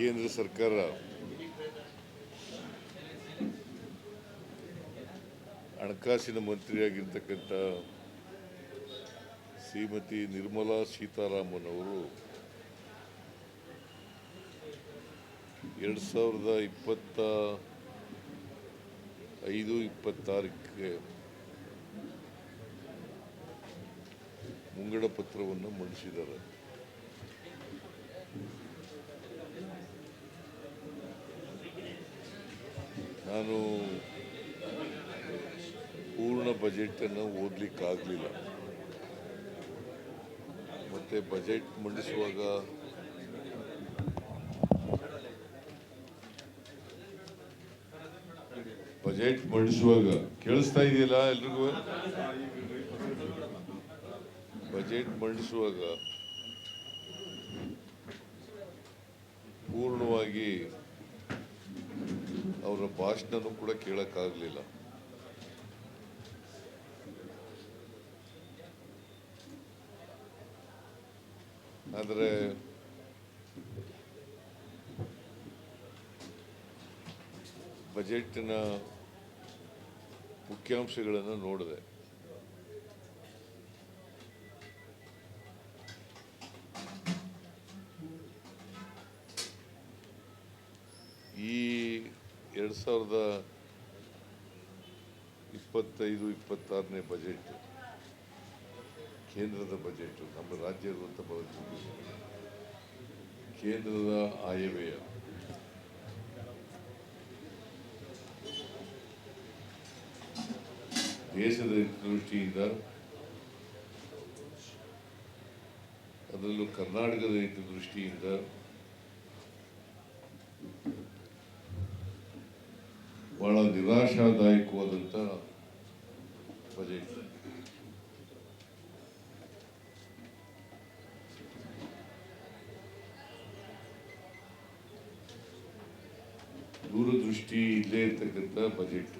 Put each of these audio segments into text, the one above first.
ಕೇಂದ್ರ ಸರ್ಕಾರ ಹಣಕಾಸಿನ ಮಂತ್ರಿಯಾಗಿರ್ತಕ್ಕಂಥ ಶ್ರೀಮತಿ ನಿರ್ಮಲಾ ಸೀತಾರಾಮನ್ ಅವರು ಎರಡು ಸಾವಿರದ ಇಪ್ಪತ್ತ ಐದು, ಇಪ್ಪತ್ತಾರಕ್ಕೆ ಮುಂಗಡ ಪತ್ರವನ್ನು ಮಂಡಿಸಿದ್ದಾರೆ. ನಾನು ಪೂರ್ಣ ಬಜೆಟನ್ನು ಓದಲಿಕ್ಕಾಗಲಿಲ್ಲ. ಮತ್ತು ಬಜೆಟ್ ಮಂಡಿಸುವಾಗ ಬಜೆಟ್ ಮಂಡಿಸುವಾಗ ಕೇಳಿಸ್ತಾ ಇದೆಯಲ್ಲ ಎಲ್ರಿಗೂ? ಬಜೆಟ್ ಮಂಡಿಸುವಾಗ ಪೂರ್ಣವಾಗಿ ಅವರ ಭಾಷಣನೂ ಕೂಡ ಕೇಳೋಕ್ಕಾಗಲಿಲ್ಲ. ಆದರೆ ಬಜೆಟಿನ ಮುಖ್ಯಾಂಶಗಳನ್ನು ನೋಡಿದೆ. ಸಾವಿರದ ಇಪ್ಪತ್ತೈದು, ಇಪ್ಪತ್ತಾರನೇ ಬಜೆಟ್ ಕೇಂದ್ರದ ಬಜೆಟ್ ನಮ್ಮ ರಾಜ್ಯ ಇರುವಂಥ ಬಜೆಟ್ ಕೇಂದ್ರದ ಆಯವ್ಯಯ. ದೇಶದ ಹಿತದೃಷ್ಟಿಯಿಂದ ಅದರಲ್ಲೂ ಕರ್ನಾಟಕದ ಹಿತದೃಷ್ಟಿಯಿಂದ ನಿರಾಶಾದಾಯಕವಾದಂಥ ಬಜೆಟ್ ದೂರದೃಷ್ಟಿ ಇಲ್ಲೇ ಇರ್ತಕ್ಕಂಥ ಬಜೆಟ್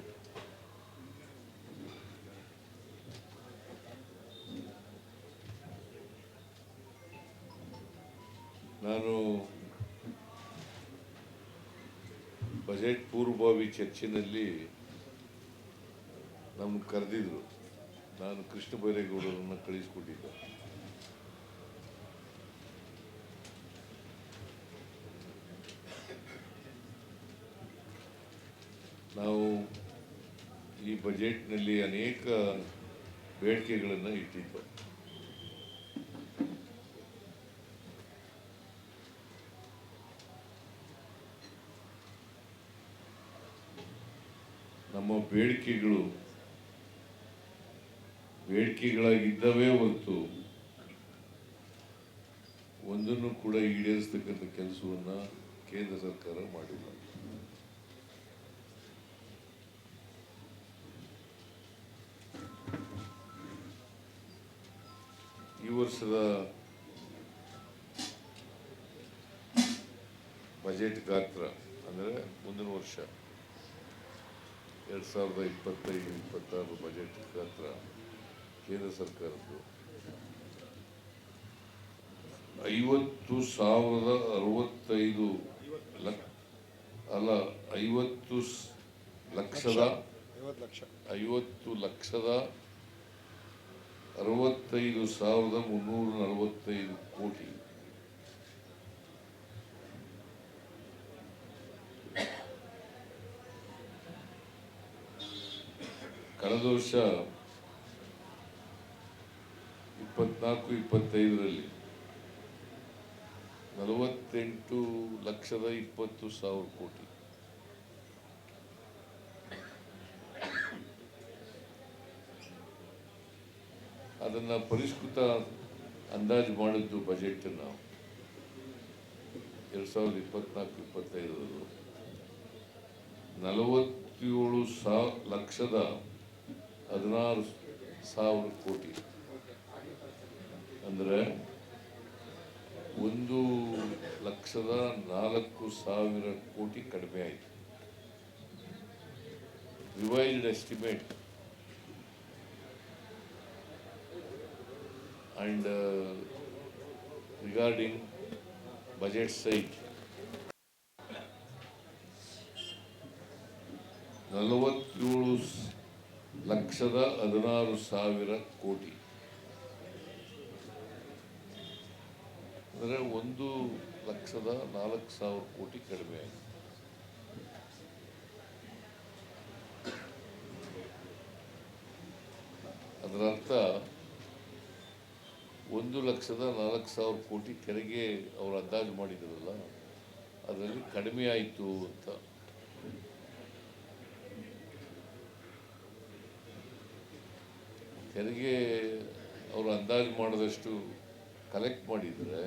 ನಾನು ಬಜೆಟ್ ಪೂರ್ವಭಾವಿ ಚರ್ಚೆನಲ್ಲಿ ನಮ್ಗೆ ಕರೆದಿದ್ರು. ನಾನು ಕೃಷ್ಣ ಬೈರೇಗೌಡರನ್ನು ಕಳಿಸಿಕೊಟ್ಟಿದ್ದೆ. ನಾವು ಈ ಬಜೆಟ್ನಲ್ಲಿ ಅನೇಕ ಬೇಡಿಕೆಗಳನ್ನು ಇಟ್ಟಿದ್ದು ನಮ್ಮ ಬೇಡಿಕೆಗಳು ಬೇಡಿಕೆಗಳಾಗಿದ್ದವೇ ಹೊರತು ಒಂದನ್ನು ಕೂಡ ಈಡೇರಿಸ್ತಕ್ಕಂಥ ಕೆಲಸವನ್ನ ಕೇಂದ್ರ ಸರ್ಕಾರ ಮಾಡಿಲ್ಲ. ಈ ವರ್ಷದ ಬಜೆಟ್ ಗಾತ್ರ ಅಂದರೆ ಮುಂದಿನ ವರ್ಷ ಎರಡು ಸಾವಿರದ ಇಪ್ಪತ್ತೈದು, ಇಪ್ಪತ್ತಾರು ಬಜೆಟ್ ಹತ್ರ ಕೇಂದ್ರ ಸರ್ಕಾರದ್ದು. ಐವತ್ತು ಸಾವಿರದ ಅರವತ್ತೈದು ಲಕ್, ಅಲ್ಲ, ಐವತ್ತು ಲಕ್ಷದ ಲಕ್ಷ ಐವತ್ತು ಲಕ್ಷದ ಅರವತ್ತೈದು ಸಾವಿರದ ಮುನ್ನೂರ ನಲವತ್ತೈದು ಕೋಟಿ. ಕಳೆದ ವರ್ಷ ಇಪ್ಪತ್ನಾಲ್ಕು, ಇಪ್ಪತ್ತೈದರಲ್ಲಿ ನಲವತ್ತೆಂಟು ಲಕ್ಷದ ಇಪ್ಪತ್ತು ಸಾವಿರ ಕೋಟಿ. ಅದನ್ನು ಪರಿಷ್ಕೃತ ಅಂದಾಜು ಮಾಡಿದ್ದು ಬಜೆಟ್ ನಾವು ಎರಡು ಸಾವಿರದ ಇಪ್ಪತ್ನಾಲ್ಕು ಇಪ್ಪತ್ತೈದರದು ನಲವತ್ತೇಳು ಸಾವಿರ ಲಕ್ಷದ ಹದಿನಾರು ಸಾವಿರ ಕೋಟಿ. ಅಂದರೆ ಒಂದು ಲಕ್ಷದ ನಾಲ್ಕು ಸಾವಿರ ಕೋಟಿ ಕಡಿಮೆ ಆಯಿತು. Revised estimate and regarding budget site ನಲವತ್ತೇಳು ಲಕ್ಷದ ಹದಿನಾರು ಸಾವಿರ ಕೋಟಿ. ಅಂದರೆ ಒಂದು ಲಕ್ಷದ ನಾಲ್ಕು ಸಾವಿರ ಕೋಟಿ ಕಡಿಮೆ ಆಯಿತು. ಅದರರ್ಥ ಒಂದು ಲಕ್ಷದ ನಾಲ್ಕು ಸಾವಿರ ಕೋಟಿ ತೆರಿಗೆ ಅವರು ಅಂದಾಜು ಮಾಡಿದ್ರಲ್ಲ, ಅದರಲ್ಲಿ ಕಡಿಮೆ ಆಯಿತು ಅಂತ. ತೆರಿಗೆ ಅವರು ಅಂದಾಜು ಮಾಡಿದಷ್ಟು ಕಲೆಕ್ಟ್ ಮಾಡಿದರೆ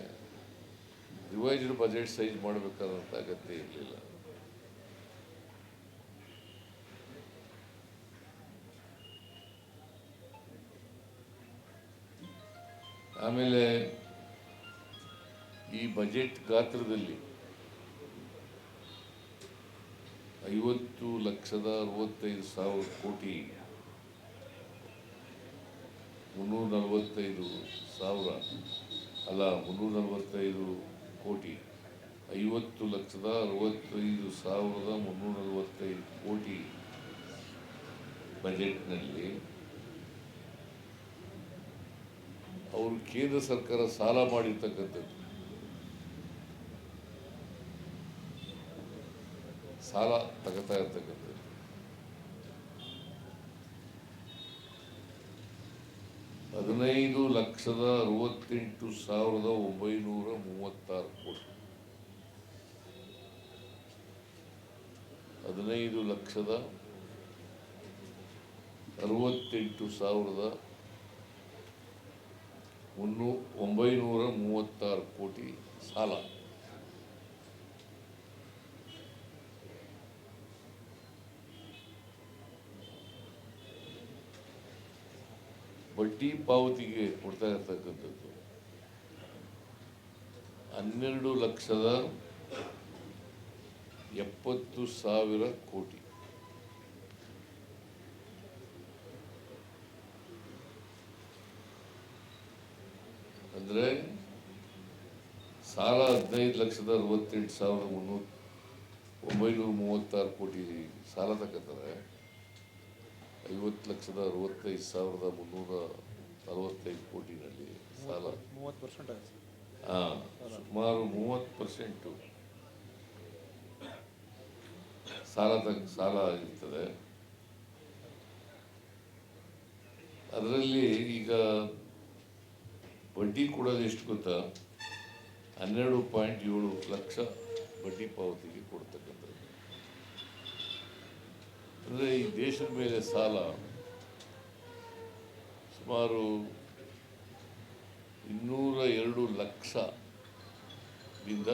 ರಿವೈಸ್ಡ್ ಬಜೆಟ್ ಸೈಜ್ ಮಾಡಬೇಕಾದಂಥ ಅಗತ್ಯ ಇರಲಿಲ್ಲ. ಆಮೇಲೆ ಈ ಬಜೆಟ್ ಗಾತ್ರದಲ್ಲಿ ಐವತ್ತು ಲಕ್ಷದ ಅರವತ್ತೈದು ಸಾವಿರ ಕೋಟಿ ಮುನ್ನೂರ ನಲವತ್ತೈದು ಸಾವಿರ ಅಲ್ಲ ಮುನ್ನೂರ ನಲವತ್ತೈದು ಕೋಟಿ. ಐವತ್ತು ಲಕ್ಷದ ಅರವತ್ತೈದು ಸಾವಿರದ ಮುನ್ನೂರ ನಲವತ್ತೈದು ಕೋಟಿ ಬಜೆಟ್ನಲ್ಲಿ ಅವರು ಕೇಂದ್ರ ಸರ್ಕಾರ ಸಾಲ ಮಾಡಿರ್ತಕ್ಕಂಥದ್ದು. ಸಾಲ ತಗೋತಾ ಇರ್ತಕ್ಕಂಥದ್ದು. ಹದಿನೈದು ಲಕ್ಷದ ಅರವತ್ತೆಂಟು ಸಾವಿರದ ಒಂಬೈನೂರ ಮೂವತ್ತಾರು ಕೋಟಿ. ಹದಿನೈದು ಲಕ್ಷದ ಅರವತ್ತೆಂಟು ಸಾವಿರದ ಮುನ್ನೂ ಒಂಬೈನೂರ ಮೂವತ್ತಾರು ಕೋಟಿ ಸಾಲ. ಬಡ್ಡಿ ಪಾವತಿಗೆ ಕೊಡ್ತಾ ಇರ್ತಕ್ಕಂಥದ್ದು. ಹನ್ನೆರಡು ಲಕ್ಷದ ಎಪ್ಪತ್ತು ಸಾವಿರ ಕೋಟಿ. ಅಂದರೆ ಸಾಲ ಹದಿನೈದು ಲಕ್ಷದ ಅರವತ್ತೆಂಟು ಸಾವಿರದ ಮುನ್ನೂರ, ಒಂಬೈನೂರ ಮೂವತ್ತಾರು ಕೋಟಿ ಸಾಲ ತಗೋತಾರೆ ಐವತ್ತು ಲಕ್ಷದ ಅರವತ್ತೈದು ಸಾವಿರದ ಮುನ್ನೂರ ಅರವತ್ತೈದು ಕೋಟಿನಲ್ಲಿ ಸಾಲ. ಮೂವತ್ತು ಪರ್ಸೆಂಟ್ ಹಾಂ ಸುಮಾರು ಮೂವತ್ತು ಪರ್ಸೆಂಟು ಸಾಲ ತಗ್ ಸಾಲ ಇರ್ತದೆ. ಅದರಲ್ಲಿ ಈಗ ಬಡ್ಡಿ ಕೊಡೋದು ಎಷ್ಟು ಗೊತ್ತಾ? ಹನ್ನೆರಡು ಪಾಯಿಂಟ್ ಏಳು ಲಕ್ಷ ಬಡ್ಡಿ ಪಾವತಿಗೆ ಕೊಡ್ತಕ್ಕಂಥದ್ದು. ಅಂದರೆ ಈ ದೇಶದ ಮೇಲೆ ಸಾಲ ಸುಮಾರು ಇನ್ನೂರ ಎರಡು ಲಕ್ಷದಿಂದ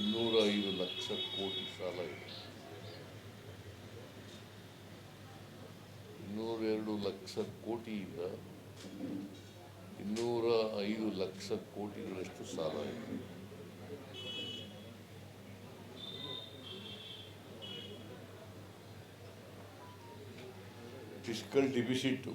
ಇನ್ನೂರ ಐದು ಲಕ್ಷ ಕೋಟಿ ಸಾಲ ಇದೆ. ಇನ್ನೂರ ಎರಡು ಲಕ್ಷ ಕೋಟಿಯಿಂದ ಇನ್ನೂರ ಐದು ಲಕ್ಷ ಕೋಟಿಗಳಷ್ಟು ಸಾಲ ಇದೆ. ಫಿಸ್ಕಲ್ ಡಿಫಿಸಿಟ್ಟು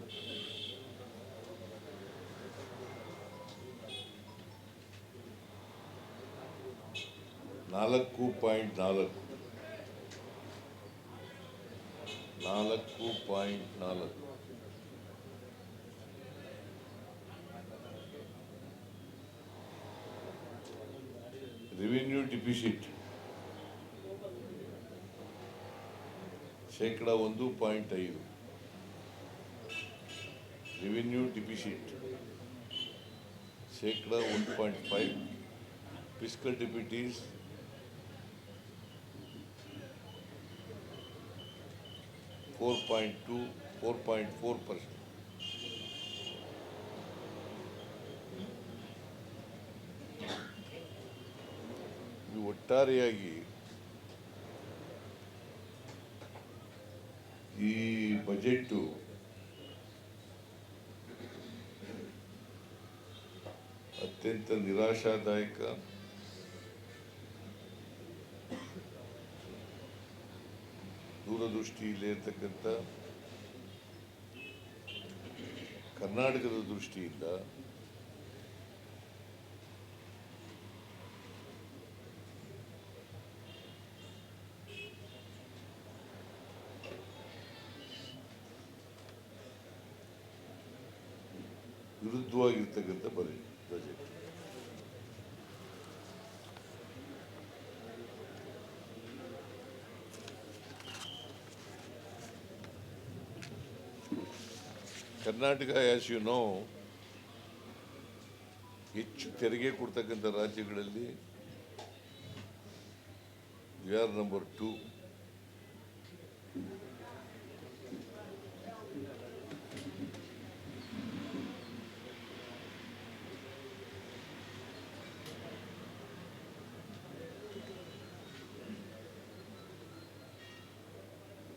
ನಾಲ್ಕು ಪಾಯಿಂಟ್ ನಾಲ್ಕು. ನಾಲ್ಕು ಪಾಯಿಂಟ್ ನಾಲ್ಕು. Revenue deficit. ಶೇಕಡ ಒಂದು ಪಾಯಿಂಟ್ ಐದು. ರೆವಿನ್ಯೂ ಡಿಫಿಸಿಟ್ ಶೇಕಡ one point five fiscal deficits four point two four point four percent ಇದು ಒಟ್ಟಾರೆಯಾಗಿ ಈ ಬಜೆಟ್ಟು ಅತ್ಯಂತ ನಿರಾಶಾದಾಯಕ. ದೂರದೃಷ್ಟಿಯಲ್ಲಿ ಇರ್ತಕ್ಕಂಥ ಕರ್ನಾಟಕದ ದೃಷ್ಟಿಯಿಂದ ವಿರುದ್ಧವಾಗಿರ್ತಕ್ಕಂಥ ಬರೆ project. Karnataka as you know ಹೆಚ್ಚು ತೆರಿಗೆ ಕೊಡ್ತಕ್ಕಂಥ ರಾಜ್ಯಗಳಲ್ಲಿ we are number two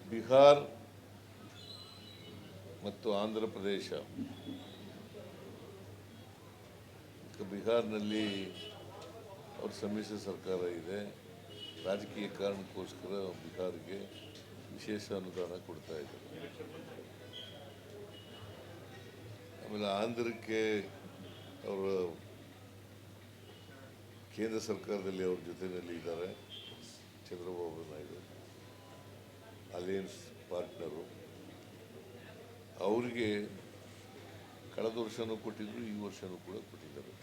Bihar ಮತ್ತು ಆಂಧ್ರ ಪ್ರದೇಶ. ಬಿಹಾರ್ನಲ್ಲಿ ಅವ್ರ ಸಮ್ಮಿಶ್ರ ಸರ್ಕಾರ ಇದೆ. ರಾಜಕೀಯ ಕಾರಣಕ್ಕೋಸ್ಕರ ಬಿಹಾರಿಗೆ ವಿಶೇಷ ಅನುದಾನ ಕೊಡ್ತಾ ಇದ್ದಾರೆ. ಆಮೇಲೆ ಆಂಧ್ರಕ್ಕೆ ಅವರ ಕೇಂದ್ರ ಸರ್ಕಾರದಲ್ಲಿ ಅವ್ರ ಜೊತೆಯಲ್ಲಿ ಇದ್ದಾರೆ. ಚಂದ್ರಬಾಬು ನಾಯ್ಡು ಅಲಯನ್ಸ್ ಪಾರ್ಟ್ನರು ಅವರಿಗೆ ಕಳೆದ ವರ್ಷವೂ ಕೊಟ್ಟಿದ್ರು ಈ ವರ್ಷವೂ ಕೂಡ ಕೊಟ್ಟಿದ್ದಾರೆ.